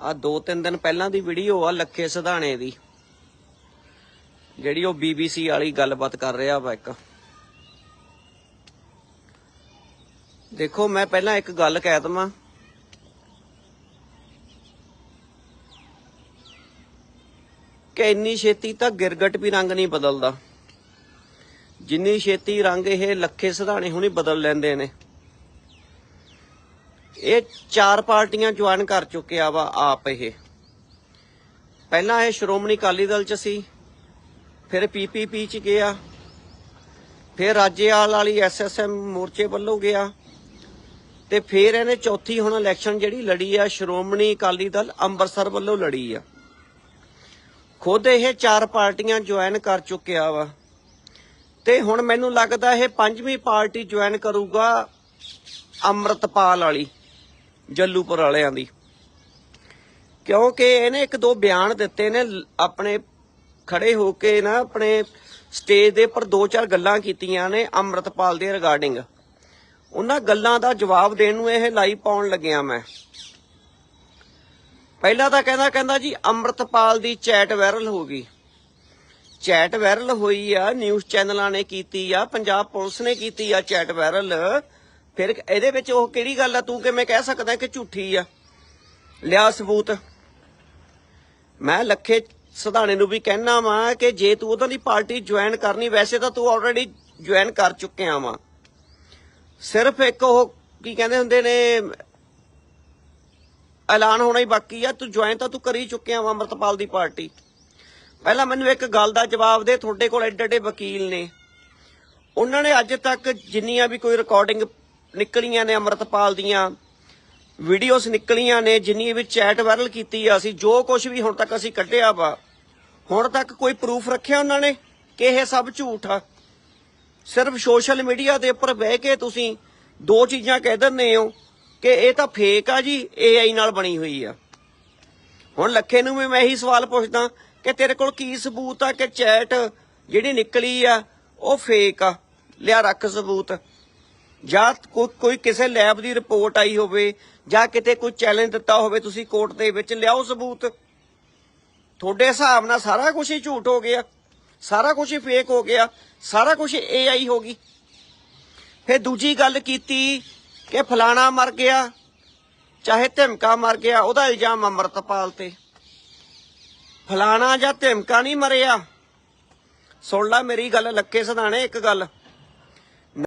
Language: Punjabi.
ਆ ਦੋ ਤਿੰਨ ਦਿਨ ਪਹਿਲਾਂ ਦੀ ਵੀਡੀਓ ਆ ਲੱਖੇ ਸਿਧਾਣੇ ਦੀ, ਜਿਹੜੀ ਉਹ BBC ਵਾਲੀ ਗੱਲਬਾਤ ਕਰ ਰਿਹਾ ਵਾ ਇੱਕ। ਦੇਖੋ, ਮੈਂ ਪਹਿਲਾਂ ਇੱਕ ਗੱਲ ਕਹਿ ਦਵਾਂ। ਕਿ ਇੰਨੀ ਛੇਤੀ ਤਾਂ ਗਿਰਗਟ ਵੀ ਰੰਗ ਨਹੀਂ ਬਦਲਦਾ। ਜਿੰਨੀ ਛੇਤੀ ਰੰਗ ਇਹ ਲੱਖੇ ਸਿਧਾਣੇ ਹੁਣੀ ਬਦਲ ਲੈਂਦੇ ਨੇ। ਇਹ ਚਾਰ ਪਾਰਟੀਆਂ ਜੁਆਇਨ ਕਰ ਚੁੱਕਿਆ ਵਾ ਆਪ ਇਹ। ਪਹਿਲਾਂ ਇਹ ਸ਼੍ਰੋਮਣੀ ਅਕਾਲੀ ਦਲ ਚ ਸੀ, ਫਿਰ ਪੀਪੀਪੀ ਚ ਗਿਆ, ਫਿਰ ਰਾਜੇਵਾਲ ਵਾਲੀ ਐਸਐਸਐਮ ਮੋਰਚੇ ਵੱਲੋਂ ਗਿਆ, ਤੇ ਫਿਰ ਇਹਨੇ ਚੌਥੀ ਹੁਣ ਇਲੈਕਸ਼ਨ ਜਿਹੜੀ ਲੜੀ ਆ, ਸ਼੍ਰੋਮਣੀ ਅਕਾਲੀ ਦਲ ਅੰਮ੍ਰਿਤਸਰ ਵੱਲੋਂ ਲੜੀ ਆ। ਖੁਦ ਇਹ ਚਾਰ ਪਾਰਟੀਆਂ ਜੁਆਇਨ ਕਰ ਚੁੱਕਿਆ ਵਾ। ਤੇ ਹੁਣ ਮੈਨੂੰ ਲੱਗਦਾ ਇਹ ਪੰਜਵੀਂ ਪਾਰਟੀ ਜੁਆਇਨ ਕਰੂਗਾ ਅੰਮ੍ਰਿਤਪਾਲ ਵਾਲੀ। ਜੱਲੂਪੁਰ ਵਾਲਿਆਂ ਦੀ। ਕਿਉਂਕਿ ਇਹਨੇ ਇੱਕ ਦੋ ਬਿਆਨ ਦਿੱਤੇ ਨੇ ਆਪਣੇ ਖੜੇ ਹੋ ਕੇ ਨਾ, ਆਪਣੇ ਸਟੇਜ ਦੇ ਉੱਪਰ ਦੋ ਚਾਰ ਗੱਲਾਂ ਕੀਤੀਆਂ ਨੇ ਅੰਮ੍ਰਿਤਪਾਲ ਦੇ ਰਿਗਾਰਡਿੰਗ ਉਹਨਾਂ ਗੱਲਾਂ ਦਾ ਜਵਾਬ ਦੇਣ ਨੂੰ ਇਹ ਲਾਈਵ ਪਾਉਣ ਲੱਗਿਆ ਮੈਂ। ਪਹਿਲਾਂ ਤਾਂ ਕਹਿੰਦਾ ਕਹਿੰਦਾ ਜੀ, ਅੰਮ੍ਰਿਤਪਾਲ ਦੀ ਚੈਟ ਵਾਇਰਲ ਹੋ ਗਈ। ਚੈਟ ਵਾਇਰਲ ਹੋਈ ਆ ਨਿਊਜ਼ ਚੈਨਲਾਂ ਨੇ ਕੀਤੀ ਆ, ਪੰਜਾਬ ਪੁਲਿਸ ਨੇ ਕੀਤੀ ਆ ਚੈਟ ਵਾਇਰਲ ਫਿਰ ਇਹਦੇ ਵਿੱਚ ਉਹ ਕਿਹੜੀ ਗੱਲ ਆ? ਤੂੰ ਕਿਵੇਂ ਕਹਿ ਸਕਦਾ ਕਿ ਝੂਠੀ ਆ? ਲਿਆ ਸਬੂਤ। ਮੈਂ ਲੱਖੇ ਸਿਧਾਣੇ ਨੂੰ ਵੀ ਕਹਿਣਾ ਵਾਂ ਕਿ ਜੇ ਤੂੰ ਉਹਨਾਂ ਦੀ ਪਾਰਟੀ ਜੁਆਇਨ ਕਰਨੀ, ਵੈਸੇ ਤਾਂ ਤੂੰ ਆਲਰੇਡੀ ਜੁਆਇਨ ਕਰ ਚੁੱਕਿਆ ਵਾਂ। ਸਿਰਫ ਇੱਕ ਉਹ ਕੀ ਕਹਿੰਦੇ ਹੁੰਦੇ ਨੇ, ਐਲਾਨ ਹੋਣਾ ਹੀ ਬਾਕੀ ਆ। ਤੂੰ ਜੁਆਇਨ ਤਾਂ ਤੂੰ ਕਰੀ ਚੁੱਕਿਆ ਵਾਂ ਅਮਰਤਪਾਲ ਦੀ ਪਾਰਟੀ। ਪਹਿਲਾਂ ਮੈਨੂੰ ਇੱਕ ਗੱਲ ਦਾ ਜਵਾਬ ਦੇ, ਤੁਹਾਡੇ ਕੋਲ ਐਡੇ ਐਡੇ ਵਕੀਲ ਨੇ। ਉਹਨਾਂ ਨੇ ਅੱਜ ਤੱਕ ਜਿੰਨੀਆਂ ਵੀ ਕੋਈ ਰਿਕਾਰਡਿੰਗ ਨਿਕਲੀਆਂ ਨੇ ਅਮਰਤਪਾਲ ਦੀਆਂ। ਵੀਡੀਓਜ਼ ਨਿਕਲੀਆਂ ਨੇ, ਜਿੰਨੀ ਵੀ ਚੈਟ ਵਾਇਰਲ ਕੀਤੀ ਆ ਅਸੀਂ, ਜੋ ਕੁਝ ਵੀ ਹੁਣ ਤੱਕ ਅਸੀਂ ਕੱਢਿਆ ਵਾ, ਹੁਣ ਤੱਕ ਕੋਈ ਪ੍ਰੂਫ ਰੱਖਿਆ ਉਹਨਾਂ ਨੇ ਕਿ ਇਹ ਸਭ ਝੂਠ ਆ? ਸਿਰਫ ਸੋਸ਼ਲ ਮੀਡੀਆ ਦੇ ਉੱਪਰ ਬਹਿ ਕੇ ਤੁਸੀਂ ਦੋ ਚੀਜ਼ਾਂ ਕਹਿ ਦਿੰਦੇ ਹੋ ਕਿ ਇਹ ਤਾਂ ਫੇਕ ਆ ਜੀ AI ਨਾਲ ਬਣੀ ਹੋਈ ਆ। ਹੁਣ ਲੱਖੇ ਨੂੰ ਵੀ ਮੈਂ ਇਹੀ ਸਵਾਲ ਪੁੱਛਦਾ ਕਿ ਤੇਰੇ ਕੋਲ ਕੀ ਸਬੂਤ ਆ ਕਿ ਚੈਟ ਜਿਹੜੀ ਨਿਕਲੀ ਆ, ਉਹ ਫੇਕ ਆ? ਲਿਆ ਰੱਖ ਸਬੂਤ। ਜਾਂ ਕੋਈ ਕੋਈ ਕਿਸੇ ਲੈਬ ਦੀ ਰਿਪੋਰਟ ਆਈ ਹੋਵੇ ਜਾਂ ਕਿਤੇ ਕੋਈ ਚੈਲੰਜ ਦਿੱਤਾ ਹੋਵੇ, ਤੁਸੀਂ ਕੋਰਟ ਦੇ ਵਿੱਚ ਲਿਆਓ ਸਬੂਤ। ਤੁਹਾਡੇ ਹਿਸਾਬ ਨਾਲ ਸਾਰਾ ਕੁਝ ਹੀ ਝੂਠ ਹੋ ਗਿਆ, ਸਾਰਾ ਕੁਝ ਹੀ ਫੇਕ ਹੋ ਗਿਆ, ਸਾਰਾ ਕੁਝ AI ਹੋ ਗਈ। ਫਿਰ ਦੂਜੀ ਗੱਲ ਕੀਤੀ ਕਿ ਫਲਾਣਾ ਮਰ ਗਿਆ, ਚਾਹੇ ਧਮਕਾ ਮਰ ਗਿਆ, ਉਹਦਾ ਇਲਜ਼ਾਮ ਅਮਰਤਪਾਲ ਤੇ। ਫਲਾਣਾ ਜਾਂ ਧਮਕਾ ਨਹੀਂ ਮਰਿਆ। ਸੁਣ ਲੈ ਮੇਰੀ ਗੱਲ ਲੱਕੇ ਸਦਾਣੇ ਇੱਕ ਗੱਲ।